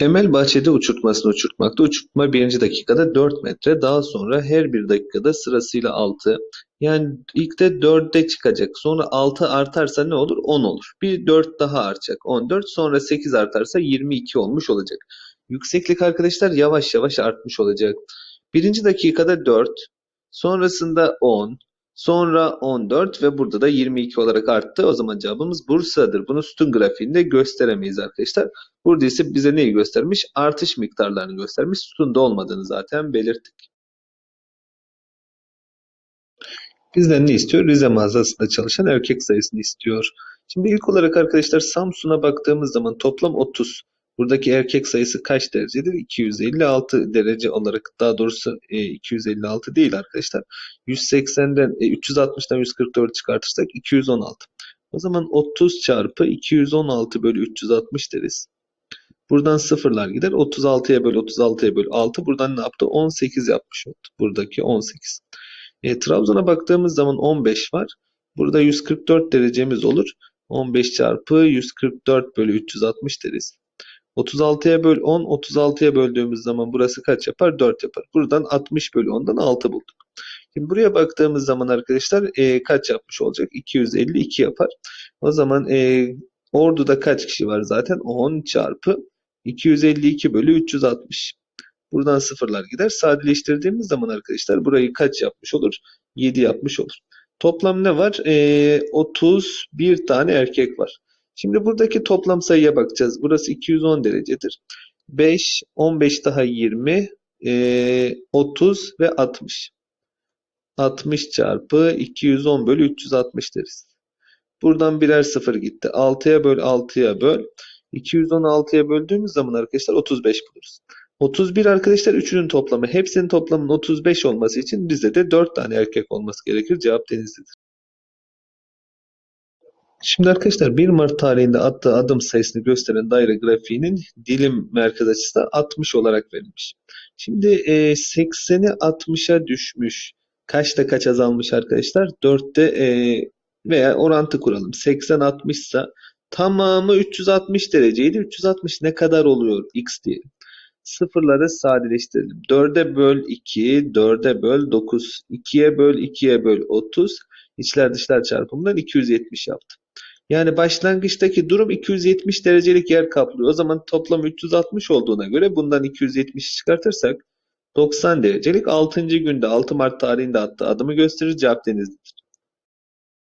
Emel bahçede uçurtmasını uçurtmakta. Uçurtma birinci dakikada 4 metre. Daha sonra her bir dakikada sırasıyla 6. Yani ilk de 4'e çıkacak. Sonra 6 artarsa ne olur? 10 olur. Bir 4 daha artacak. 14. Sonra 8 artarsa 22 olmuş olacak. Yükseklik arkadaşlar yavaş yavaş artmış olacak. Birinci dakikada 4. Sonrasında 10. Sonra 14 ve burada da 22 olarak arttı. O zaman cevabımız Bursa'dır. Bunu sütun grafiğinde gösteremeyiz arkadaşlar. Burada ise bize neyi göstermiş? Artış miktarlarını göstermiş. Sütunda olmadığını zaten belirttik. Bizden ne istiyor? Rize mağazasında çalışan erkek sayısını istiyor. Şimdi ilk olarak arkadaşlar Samsun'a baktığımız zaman toplam 30. Buradaki erkek sayısı kaç derecedir? 256 derece olarak daha doğrusu e, 256 değil arkadaşlar. 180'den e, 360'dan 144 çıkartırsak 216. O zaman 30 çarpı 216 bölü 360 deriz. Buradan sıfırlar gider. 36'ya böl 36'ya böl 6. Buradan ne yaptı? 18 yapmış oldu. Buradaki 18. E, Trabzon'a baktığımız zaman 15 var. Burada 144 derecemiz olur. 15 çarpı 144 bölü 360 deriz. 36'ya böl 10, 36'ya böldüğümüz zaman burası kaç yapar? 4 yapar. Buradan 60 bölü 10'dan 6 bulduk. Şimdi buraya baktığımız zaman arkadaşlar e, kaç yapmış olacak? 252 yapar. O zaman e, Ordu'da kaç kişi var zaten? 10 çarpı 252 bölü 360. Buradan sıfırlar gider. Sadeleştirdiğimiz zaman arkadaşlar burayı kaç yapmış olur? 7 yapmış olur. Toplam ne var? E, 31 tane erkek var. Şimdi buradaki toplam sayıya bakacağız. Burası 210 derecedir. 5, 15 daha 20, e, 30 ve 60. 60 çarpı 210 bölü 360 deriz. Buradan birer sıfır gitti. 6'ya böl 6'ya böl. 216'ya böldüğümüz zaman arkadaşlar 35 buluruz. 31 arkadaşlar üçünün toplamı. Hepsinin toplamının 35 olması için bizde de 4 tane erkek olması gerekir. Cevap Denizli'dir. Şimdi arkadaşlar 1 Mart tarihinde attığı adım sayısını gösteren daire grafiğinin dilim merkez açısı da 60 olarak verilmiş. Şimdi e, 80'i 60'a düşmüş. Kaçta kaç azalmış arkadaşlar? 4'te e, veya orantı kuralım. 80 60 ise tamamı 360 dereceydi. 360 ne kadar oluyor? X diyelim. Sıfırları sadeleştirelim. 4'e böl 2, 4'e böl 9, 2'ye böl 2'ye böl 30. İçler dışlar çarpımından 270 yaptı. Yani başlangıçtaki durum 270 derecelik yer kaplıyor. O zaman toplam 360 olduğuna göre bundan 270 çıkartırsak 90 derecelik 6. günde 6 Mart tarihinde attığı adımı gösterir. Cevap Denizli'dir.